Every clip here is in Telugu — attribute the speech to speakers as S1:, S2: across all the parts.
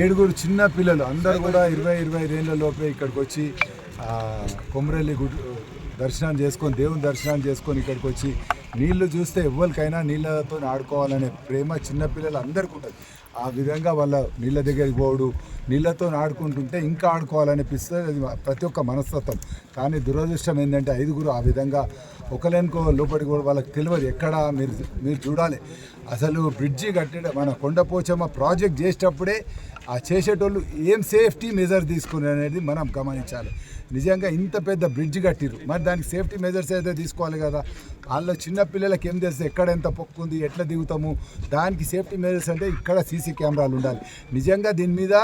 S1: ఏడుగురు చిన్న పిల్లలు అందరు కూడా ఇరవై ఇరవై ఐదేళ్ళ లోపే ఇక్కడికి వచ్చి కొమరెల్లి గుడి దర్శనం చేసుకొని దేవుని దర్శనం చేసుకొని ఇక్కడికి వచ్చి నీళ్ళు చూస్తే ఎవరికైనా నీళ్ళతో ఆడుకోవాలనే ప్రేమ చిన్నపిల్లలు అందరికీ ఉంటుంది. ఆ విధంగా వాళ్ళ నీళ్ళ దగ్గరికి పోడు నీళ్ళతో ఆడుకుంటుంటే ఇంకా ఆడుకోవాలనిపిస్తుంది. అది ప్రతి ఒక్క మనస్తత్వం. కానీ దురదృష్టం ఏంటంటే ఐదుగురు ఆ విధంగా ఒకలేనుకో లోపలికి కూడా వాళ్ళకి తెలియదు ఎక్కడ మీరు మీరు చూడాలి. అసలు బ్రిడ్జి కట్టడం మన కొండపోచమ్మ ప్రాజెక్ట్ చేసేటప్పుడే ఆ చేసేటోళ్ళు ఏం సేఫ్టీ మెజర్ తీసుకున్నారు అనేది మనం గమనించాలి. నిజంగా ఇంత పెద్ద బ్రిడ్జ్ కట్టిరు మరి దానికి సేఫ్టీ మెజర్స్ అయితే తీసుకోవాలి కదా. వాళ్ళ చిన్న పిల్లలకి ఏం తెలుసు ఎక్కడ ఎంత పొక్కుంది ఎట్లా దిగుతాము? దానికి సేఫ్టీ మెజర్స్ అంటే ఇక్కడ సీసీ సీసీ కెమెరాలు ఉండాలి. నిజంగా దీని మీద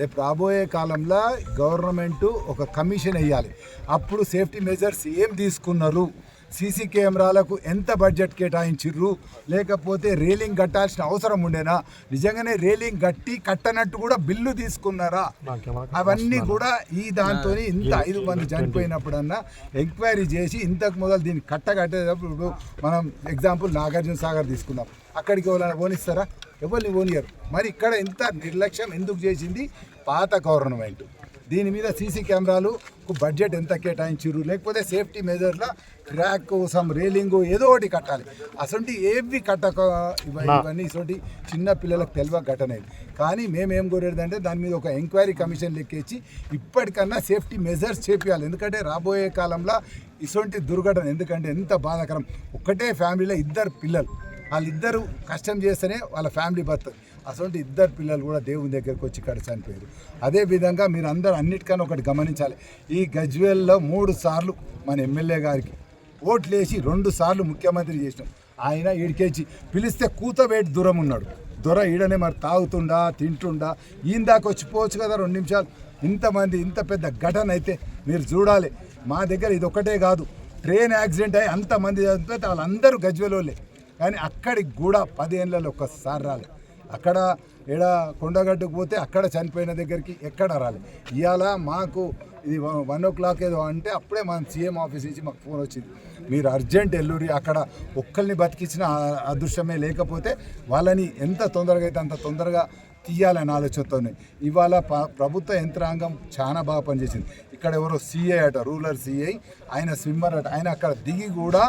S1: రేపు రాబోయే కాలంలో గవర్నమెంట్ ఒక కమిషన్ వేయాలి. అప్పుడు సేఫ్టీ మెజర్స్ ఏం తీసుకున్నారు? సీసీ కెమెరాలకు ఎంత బడ్జెట్ కేటాయించిర్రు? లేకపోతే రేలింగ్ కట్టాల్సిన అవసరం ఉండేనా? నిజంగానే రేలింగ్ కట్టి కట్టనట్టు కూడా బిల్లు తీసుకున్నారా? అవన్నీ కూడా ఈ దాంతో ఇంత ఐదు మంది చనిపోయినప్పుడన్నా ఎంక్వైరీ చేసి ఇంతకు మొదలు దీన్ని కట్ట కట్టేటప్పుడు ఇప్పుడు మనం ఎగ్జాంపుల్ నాగార్జున సాగర్ తీసుకుందాం. అక్కడికి ఎవరైనా పోనిస్తారా? ఎవరిని పోనియరు మరి ఇక్కడ ఎంత నిర్లక్ష్యం ఎందుకు చేసింది? పాత గవర్నమెంట్. దీని మీద సీసీ కెమెరాలు బడ్జెట్ ఎంత కేటాయించారు లేకపోతే సేఫ్టీ మెజర్ల ట్రాక్ కోసం రేలింగ్ ఏదో ఒకటి కట్టాలి. అసలు ఏవి కట్టక ఇవ- ఇవన్నీ ఇటువంటి చిన్న పిల్లలకు తెలియ ఘటన. ఇది కానీ మేము ఏం కోరేది అంటే దాని మీద ఒక ఎంక్వైరీ కమిషన్ లెక్కేసి ఇప్పటికన్నా సేఫ్టీ మెజర్స్ చేపియాలి. ఎందుకంటే రాబోయే కాలంలో ఇటువంటి దుర్ఘటన ఎందుకంటే ఎంత బాధాకరం. ఒక్కటే ఫ్యామిలీలో ఇద్దరు పిల్లలు. వాళ్ళిద్దరూ కష్టం చేస్తేనే వాళ్ళ ఫ్యామిలీ బతుంది అసలు ఇద్దరు పిల్లలు కూడా దేవుని దగ్గరికి వచ్చి ఇక్కడ చనిపోయారు అదేవిధంగా మీరు అందరూ అన్నిటికన్నా ఒకటి గమనించాలి. ఈ గజ్వేల్లో మూడు సార్లు మన ఎమ్మెల్యే గారికి ఓట్లు వేసి రెండు సార్లు ముఖ్యమంత్రి చేసినాం. ఆయన ఈడికేచి పిలిస్తే కూతవేటి దూరం ఉన్నాడు. దొర ఈడనే మరి తాగుతుండా తింటుండా? ఈయన దాకా వచ్చిపోవచ్చు కదా రెండు నిమిషాలు. ఇంతమంది ఇంత పెద్ద ఘటన అయితే మీరు చూడాలి. మా దగ్గర ఇది ఒకటే కాదు. ట్రైన్ యాక్సిడెంట్ అయ్యి అంతమంది చనిపోతే వాళ్ళందరూ గజ్వేలోలే. కానీ అక్కడికి కూడా పదేళ్ళలో ఒక్కసారి రాలే. అక్కడ ఎడ కొండగడ్డకు పోతే అక్కడ చనిపోయిన దగ్గరికి ఎక్కడ రాలి ఇవాళ మాకు ఇది వన్ ఓ క్లాక్ ఏదో అంటే అప్పుడే మన సీఎం ఆఫీస్ నుంచి మాకు ఫోన్ వచ్చింది. మీరు అర్జెంట్ ఎల్లూరి అక్కడ ఒక్కరిని బతికించిన అదృశ్యమే లేకపోతే వాళ్ళని ఎంత తొందరగా అయితే అంత తొందరగా తీయాలని ఆలోచనతోనే ఇవాళ ప్రభుత్వ యంత్రాంగం చాలా బాగా పనిచేసింది. ఇక్కడ ఎవరో సీఐ అట రూరల్ సీఐ ఆయన స్విమ్మర్ అట. ఆయన అక్కడ దిగి కూడా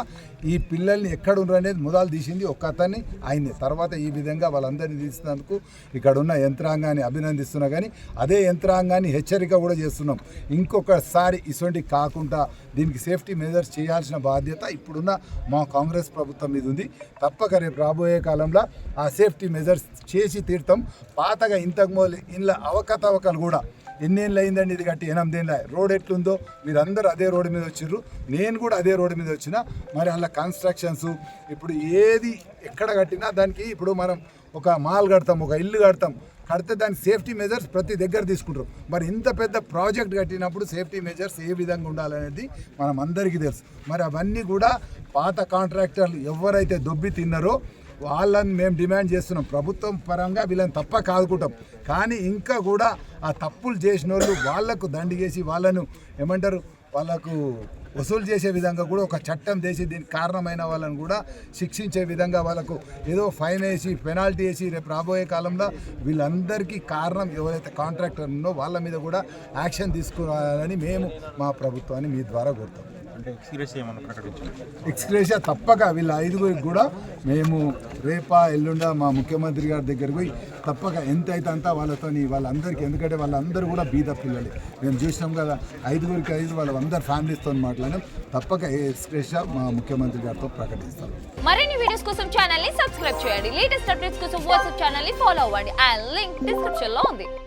S1: ఈ పిల్లల్ని ఎక్కడ ఉన్నారు అనేది ముదాలు తీసింది ఒక్క అతన్ని ఆయన్ని. తర్వాత ఈ విధంగా వాళ్ళందరినీ తీసినందుకు ఇక్కడ ఉన్న యంత్రాంగాన్ని అభినందిస్తున్నా కానీ అదే యంత్రాంగాన్ని హెచ్చరిక కూడా చేస్తున్నాం. ఇంకొకసారి ఇటువంటి కాకుండా దీనికి సేఫ్టీ మెజర్స్ చేయాల్సిన బాధ్యత ఇప్పుడున్న మా కాంగ్రెస్ ప్రభుత్వం మీద ఉంది. తప్పక రేపు రాబోయే కాలంలో ఆ సేఫ్టీ మెజర్స్ చేసి తీర్థం పాతగా ఇంతకు మొదలు ఇంట్లో అవకతవకలు కూడా ఎన్నేళ్ళు అయిందండి ఇది కట్టి ఎనిమిదేళ్ళ రోడ్ ఎట్లుందో మీరందరూ అదే రోడ్డు మీద వచ్చిర్రు. నేను కూడా అదే రోడ్డు మీద వచ్చిన. మరి అలా కన్స్ట్రక్షన్స్ ఇప్పుడు ఏది ఎక్కడ కట్టినా దానికి ఇప్పుడు మనం ఒక మాల్ కడతాం ఒక ఇల్లు కడతాం. కడితే దాని సేఫ్టీ మెజర్స్ ప్రతి దగ్గర తీసుకుంటారు. మరి ఇంత పెద్ద ప్రాజెక్ట్ కట్టినప్పుడు సేఫ్టీ మెజర్స్ ఏ విధంగా ఉండాలనేది మనం అందరికీ తెలుసు. మరి అవన్నీ కూడా పాత కాంట్రాక్టర్లు ఎవరైతే దొబ్బి తిన్నారో వాళ్ళని మేము డిమాండ్ చేస్తున్నాం. ప్రభుత్వం పరంగా వీళ్ళని తప్ప కాదుకుంటాం. కానీ ఇంకా కూడా ఆ తప్పులు చేసిన వాళ్ళు వాళ్ళకు దండిగేసి వాళ్ళను ఏమంటారు వాళ్ళకు వసూలు చేసే విధంగా కూడా ఒక చట్టం చేసి దీనికి కారణమైన వాళ్ళని కూడా శిక్షించే విధంగా వాళ్ళకు ఏదో ఫైన్ వేసి పెనాల్టీ వేసి రేపు రాబోయే కాలంలో వీళ్ళందరికీ కారణం ఎవరైతే కాంట్రాక్టర్ ఉన్నో వాళ్ళ మీద కూడా యాక్షన్ తీసుకోవాలని మేము మా ప్రభుత్వాన్ని మీ ద్వారా కోరుతాం. ఎక్స్గ్రేషియా తప్పక. వీళ్ళ ఐదుగురికి కూడా మేము రేపా ఎల్లుండ మా ముఖ్యమంత్రి గారి దగ్గరికి పోయి తప్పక ఎంత అయితే అంతా వాళ్ళతో వాళ్ళందరికీ ఎందుకంటే వాళ్ళందరూ కూడా బీద పిల్లలే. మేము చూసినాం కదా ఐదుగురికి ఐదు వాళ్ళందరి ఫ్యామిలీస్తో మాట్లాడినాం. తప్పక ఎక్స్గ్రేషియా మా ముఖ్యమంత్రి గారితో ప్రకటిస్తాం.
S2: మరిన్ని వీడియోస్ కోసం ఛానల్ని సబ్స్క్రైబ్ చేయండి. లేటెస్ట్ అప్డేట్స్ కోసం వాట్సాప్ ఛానల్ని ఫాలో అవ్వండి. అండ్ లింక్ డిస్క్రిప్షన్లో ఉంది.